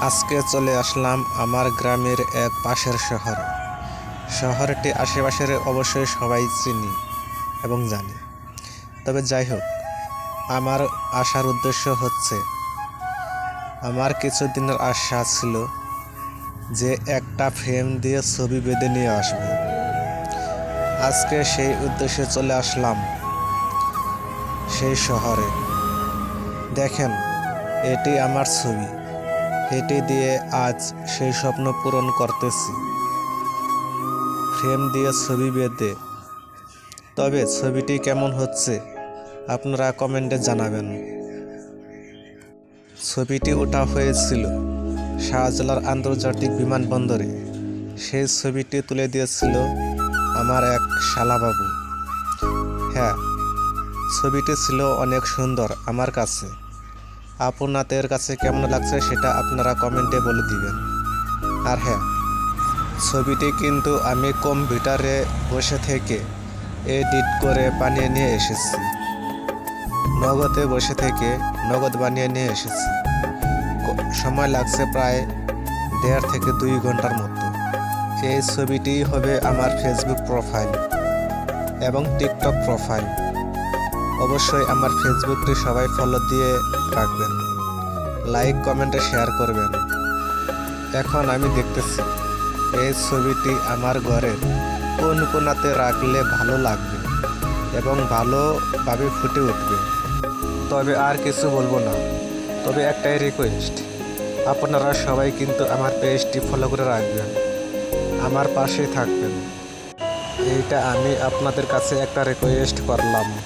আজকে চলে আসলাম আমার গ্রামের এক পাশের শহর। শহরটি আশেপাশের অবশ্যই সবাই চিনি এবং জানি। তবে যাই হোক, আমার আসার উদ্দেশ্য হচ্ছে, আমার কিছুদিনের আশা ছিল যে একটা ফ্রেম দিয়ে ছবি বেঁধে নিয়ে আসব। আজকে সেই উদ্দেশ্যে চলে আসলাম সেই শহরে। দেখেন, এটি আমার ছবি। এটি দিয়ে আজ সেই স্বপ্ন পূরণ করতেছি। ফ্রেম দিয়ে ছবি বেঁধে। তবে ছবিটি কেমন হচ্ছে, আপনারা কমেন্টে জানাবেন। ছবিটি ওঠা হয়েছিল শাহজালাল আন্তর্জাতিক বিমানবন্দরে। সেই ছবিটি তুলে দিয়েছিল আমার এক শালাবাবু। হ্যাঁ ছবিটি ছিল অনেক সুন্দর আমার কাছে। আপনাদের কাছে কেমন লাগছে সেটা আপনারা কমেন্টে বলে দিবেন। আর হ্যাঁ ছবিটি কিন্তু আমি কম্পিউটারে বসে থেকে এডিট করে বানিয়ে নিয়ে এসেছি। নগদে বসে থেকে নগদ বানিয়ে নিয়ে এসেছি। সময় লাগছে প্রায় দেড় থেকে দুই ঘণ্টার মতো। এই ছবিটি হবে আমার ফেসবুক প্রোফাইল এবং টিকটক প্রোফাইল অবশ্যই আমার ফেসবুকটি সবাই ফলো দিয়ে রাখবেন। লাইক কমেন্টে শেয়ার করবেন। এখন আমি দেখতেছি, এই ছবিটি আমার ঘরের কোন কোনাতে রাখলে ভালো লাগবে এবং ভালোভাবে ফুটে উঠবে। তবে আর কিছু বলব না। তবে একটাই রিকোয়েস্ট আপনারা সবাই কিন্তু আমার পেজটি ফলো করে রাখবেন। আমার পাশেই থাকবেন। এইটা আমি আপনাদের কাছে একটা রিকোয়েস্ট করলাম।